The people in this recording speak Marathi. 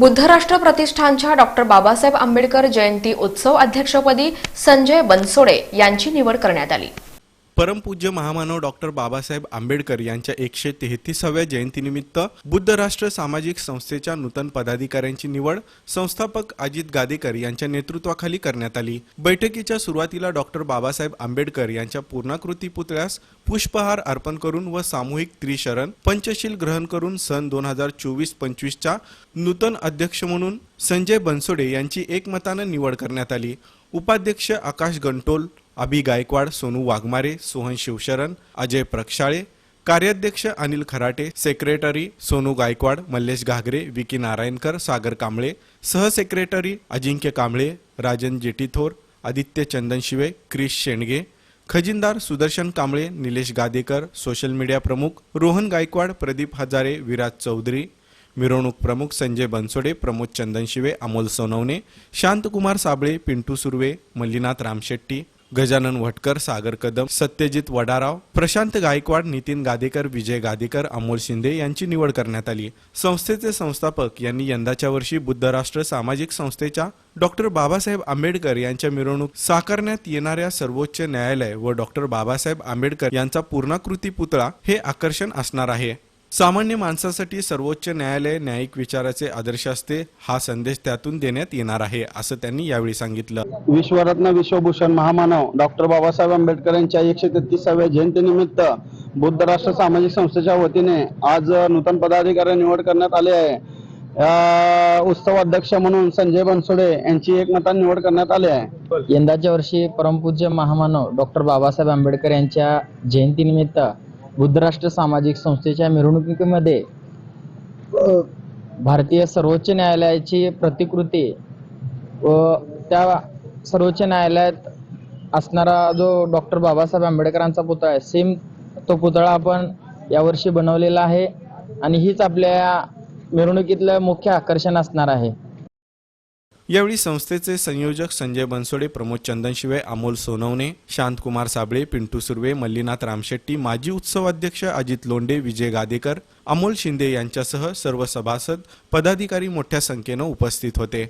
बुद्धराष्ट्र प्रतिष्ठानच्या डॉक्टर बाबासाहेब आंबेडकर जयंती उत्सव अध्यक्षपदी संजय बनसोडे यांची निवड करण्यात आली. परमपूज्य महामानव डॉक्टर बाबासाहेब आंबेडकर यांच्या एकशे तेहतीसाव्या जयंतीनिमित्त बुद्ध राष्ट्र सामाजिक संस्थेच्या नूतन पदाधिकाऱ्यांची निवड संस्थापक अजित गादेकर यांच्या नेतृत्वाखाली करण्यात आली. बैठकीच्या सुरुवातीला डॉक्टर बाबासाहेब आंबेडकर यांच्या पूर्णाकृती पुतळ्यास पुष्पहार अर्पण करून व सामूहिक त्रिशरण पंचशील ग्रहण करून सन दोन हजार चोवीस पंचवीसच्या नूतन अध्यक्ष म्हणून संजय बनसोडे यांची एकमतानं निवड करण्यात आली. उपाध्यक्ष आकाश गंटोल अभि गायकवाड सोनू वाघमारे सोहन शिवशरण अजय प्रक्षाळे कार्याध्यक्ष अनिल खराटे सेक्रेटरी सोनू गायकवाड मल्लेश घागरे विकी नारायणकर सागर कांबळे सहसेक्रेटरी अजिंक्य कांबळे राजन जेटीथोर आदित्य चंदन शिवे क्रिश शेंडगे खजिनदार सुदर्शन कांबळे निलेश गादेकर सोशल मीडिया प्रमुख रोहन गायकवाड प्रदीप हजारे विराज चौधरी मिरवणूक प्रमुख संजय बनसोडे प्रमोद चंदन शिवे अमोल सोनवणे शांतकुमार साबळे पिंटू सुर्वे मल्लीनाथ रामशेट्टी गजानन वटकर सागर कदम सत्यजित वडाराव प्रशांत गायकवाड नितीन गादेकर विजय गादेकर अमोल शिंदे यांची निवड करण्यात आली. संस्थेचे संस्थापक यांनी यंदाच्या वर्षी बुद्धराष्ट्र सामाजिक संस्थेच्या डॉक्टर बाबासाहेब आंबेडकर यांच्या मिरवणूक साकारण्यात येणाऱ्या सर्वोच्च न्यायालय व डॉक्टर बाबासाहेब आंबेडकर यांचा पूर्णाकृती पुतळा हे आकर्षण असणार आहे. सामान्य माणसासाठी सर्वोच्च न्यायालय न्यायिक विचाराचे आदर्श असते हा संदेश त्यातून देण्यात येणार आहे असं त्यांनी यावेळी सांगितलं. विश्वरत्न विश्वभूषण महामानव डॉक्टर बाबासाहेब आंबेडकर यांच्या एकशे तेहतीसाव्या जयंतीनिमित्त बुद्ध राष्ट्र सामाजिक संस्थेच्या वतीने आज नूतन पदाधिकारी निवड करण्यात आली आहे. उत्सव अध्यक्ष म्हणून संजय बनसोडे यांची एकमताने निवड करण्यात आली आहे. यंदाच्या वर्षी परमपूज्य महामानव डॉक्टर बाबासाहेब आंबेडकर यांच्या जयंतीनिमित्त बुद्धराष्ट्र सामाजिक संस्थेच्या मिरवणुकीमध्ये भारतीय सर्वोच्च न्यायालयाची प्रतिकृती व त्या सर्वोच्च न्यायालयात असणारा जो डॉक्टर बाबासाहेब आंबेडकरांचा पुतळा आहे सेम तो पुतळा आपण यावर्षी बनवलेला आहे आणि हीच आपल्या मिरवणुकीतलं मुख्य आकर्षण असणार आहे. यावेळी संस्थेचे संयोजक संजय बनसोडे प्रमोद चंदनशिवे अमोल सोनवणे शांतकुमार साबळे पिंटू सुर्वे मल्लीनाथ रामशेट्टी माजी उत्सव अध्यक्ष अजित लोंडे विजय गादेकर अमोल शिंदे यांच्यासह सर्व सभासद पदाधिकारी मोठ्या संख्येनं उपस्थित होते.